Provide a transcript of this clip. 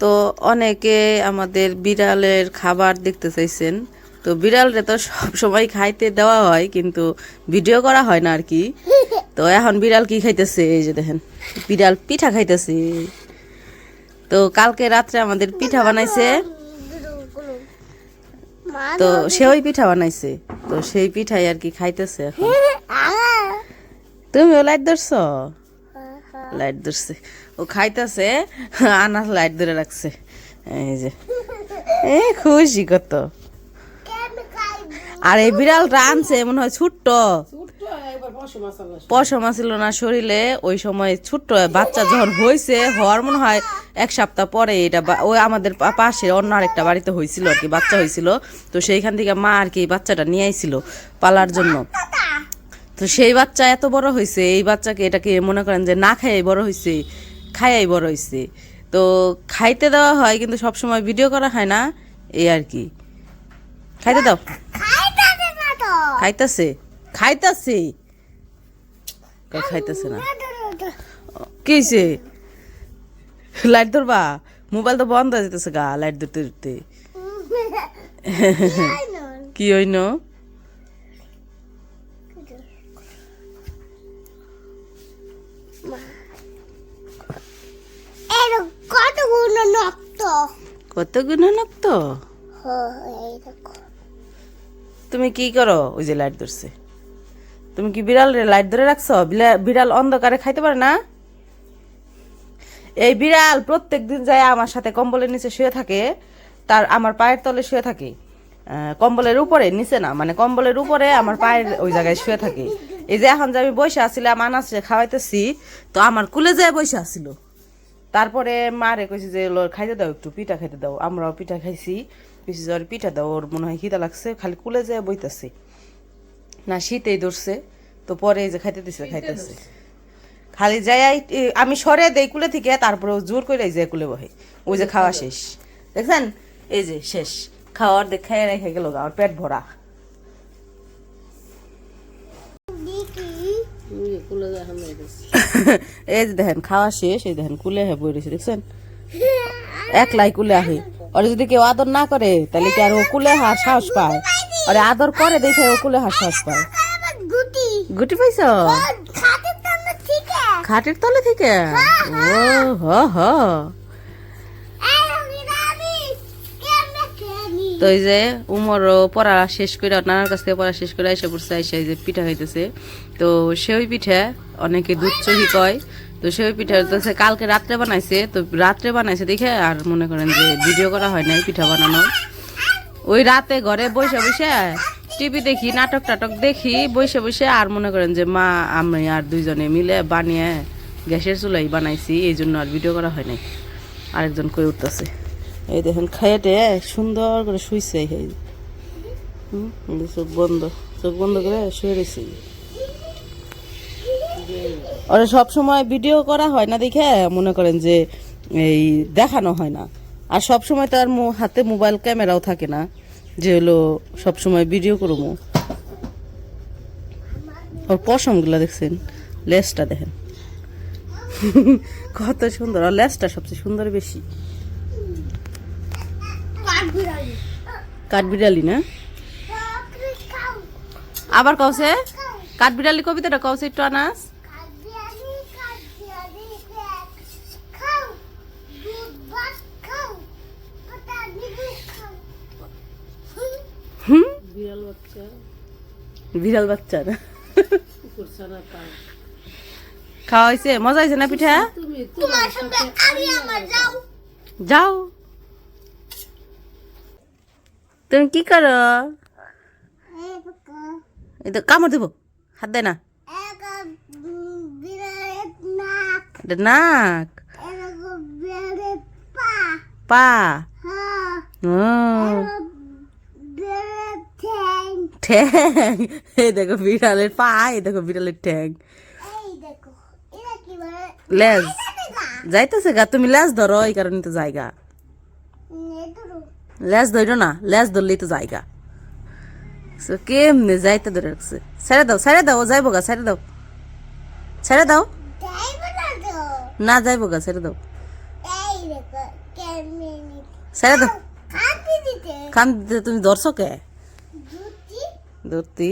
তো অনেকে আমাদের বিড়ালের খাবার দেখতে চাইছেন। তো বিড়ালরে তো সব সময় খাইতে দেওয়া হয় কিন্তু ভিডিও করা হয় না আর কি। তো এখন বিড়াল কি খাইতেছে? এই যে দেখেন বিড়াল পিঠা খাইতেছে। তো কালকে রাত্রে আমাদের পিঠা বানাইছে। তো সে ওই পিঠা বানাইছে। তো সেই পিঠাই আর কি খাইতেছে এখন। তুমিও লাইট ধরছ? লাইট ধরছে। ও খাইতেছে আনাস লাইট ধরে রাখছে। এই যে। এ খুশি কত। আর এই বিড়ালটা আনছে মনে হয় ছোট্ট। পশম ছিল না। শরীরে ওই সময় ছোট্ট বাচ্চা যখন হয়েছে হওয়ার মনে হয় এক সপ্তাহ পরে এটা ওই আমাদের পাশে অন্য আরেকটা বাড়িতে হয়েছিল আর কি বাচ্চা হয়েছিল তো সেইখান থেকে মা আর কি বাচ্চাটা নিয়ে আইছিল পালার জন্য। তো সেই বাচ্চা এত বড় হয়েছে এই বাচ্চাকে এটাকে মনে করেন যে না খাইয়াই বড় হয়েছে খাইয়াই বড় হয়েছে তো খাইতে দেওয়া হয় কিন্তু সবসময় ভিডিও করা হয় না এই আর কি। খাইতে দাও। খাইতেছে? খাইতেছে? খাইতেছে না। কি হয়েছে লাইট ধরবা? মোবাইল তো বন্ধ হয়ে যেতেছে গা লাইট ধরতে ধরতে। কি হইন কতগুলো নক্ত তুমি কি করো? ওই যে লাইট ধরছে। তুমি কি বিড়াল রে লাইট ধরে রাখছো? বিড়াল অন্ধকারে খাইতে পারে না? এই বিড়াল প্রত্যেক দিন যায় আমার সাথে কম্বলের নিচে শুয়ে থাকে। তার আমার পায়ের তলে শুয়ে থাকে। কম্বলের উপরে নিচে না মানে কম্বলের উপরে আমার পায়ের ওই জায়গায় শুয়ে থাকে। এই যে এখন যে আমি বসে আসছিলাম আনাসে খাওয়াইতেছি তো আমার কুলে যায় বসে আসছিল তারপরে মারে কইছি যে খাইতে দাও একটু পিঠা খাইতে দাও। আমরাও পিঠা খাইছি কইছি যে ওর পিঠা দাও ওর মনে হয় খিদা লাগছে খালি কুলে যায় বইতেছে। না শীতেই ধরছে তো পরে যে খাইতে দিছে খাইতেছে। খালি যাই আমি সরে দেই কুলে থেকে তারপরে জোর করে এই যে কুলে বহে। ওই যে খাওয়া শেষ। দেখছেন? এই যে শেষ। খাওয়ার দেখায় রেখে গেল আর পেট ভরা। এই যে দেখেন খাওয়া শেষ এই দেখেন কুলে হয়ে বই রয়েছে দেখছেন? একলাই কুলে আহে। আর যদি কেউ আদর না করে তাহলে কি আর ও কুলে হার সাহস পায়? আর আদর করে দেখে ও কুলে হার সাহস পায়। আমার গুটি পাইছ? খাটের তলে খাটের তলে থেকে? ও হ হ। তো এই যে উমরও পড়া শেষ করে নানার কাছ থেকে পড়া শেষ করে এসে পড়ছে এসে যে পিঠা খাইতেছে। তো সেই পিঠা অনেকে দুধ চহি কয়, তো সেই পিঠা হচ্ছে কালকে রাত্রে বানাইছে, তো রাত্রে বানাইছে দেখে আর মনে করেন যে ভিডিও করা হয় নাই পিঠা বানানো ওই রাতে ঘরে বসে বসে টিভি দেখি, নাটক টাটক দেখি বসে বসে আর মনে করেন যে মা, আমি আর দুইজনে মিলে বানিয়ে গ্যাসের চুলাই বানাইছি, এই জন্য আর ভিডিও করা হয় নাই। আরেকজন কই উঠতেছে। এই দেখেন খাইতে সুন্দর করে শুইছে এই। হুম, চোখ বন্ধ চোখ বন্ধ করে শুয়ে রয়েছে ওরা সব সময় ভিডিও করা হয় না দেখে মনে করেন যে এই দেখানো হয় না। আর সব সময় তার হাতে মোবাইল ক্যামেরাও থাকে না যে হলো সব সময় ভিডিও করব। ওর পশমগুলো দেখছেন? লেসটা দেখেন। কত সুন্দর আর লেসটা সবচেয়ে সুন্দর বেশি কাঠবিড়ালি কাঠবিড়ালি না? আবার কওছে? কাঠবিড়ালি কবিতাটা কওছে একটু আনাস। বিড়াল বাচ্চা। না খাওয়া হয়েছে মজা হয়েছে না পিঠা? যাও। তুমি কি করো? এই তো কামড় দেবো। হাত দেয় না। নাক। এটা নাক। পা। হ্যাঁ। ঠ্যাং। এই দেখো বিড়ালের পা এই দেখো বিড়ালের ঠ্যাং। লেজ। যাইতেছে গা তুমি লেজ ধরো এই কারণে তো জায়গা। লেজ ধরো না লেজ ধরলেই তো জায়গা। সো কেমনে যাইতে ধরে রাখছে? ছেড়ে দাও ছেড়ে দাও যাইব গা ছেড়ে দাও। ছেড়ে দাও। না যাইব গা ছেড়ে দাও। ছেড়ে দাও। খান দিতে। তুমি ধরছো কে? ধরতি।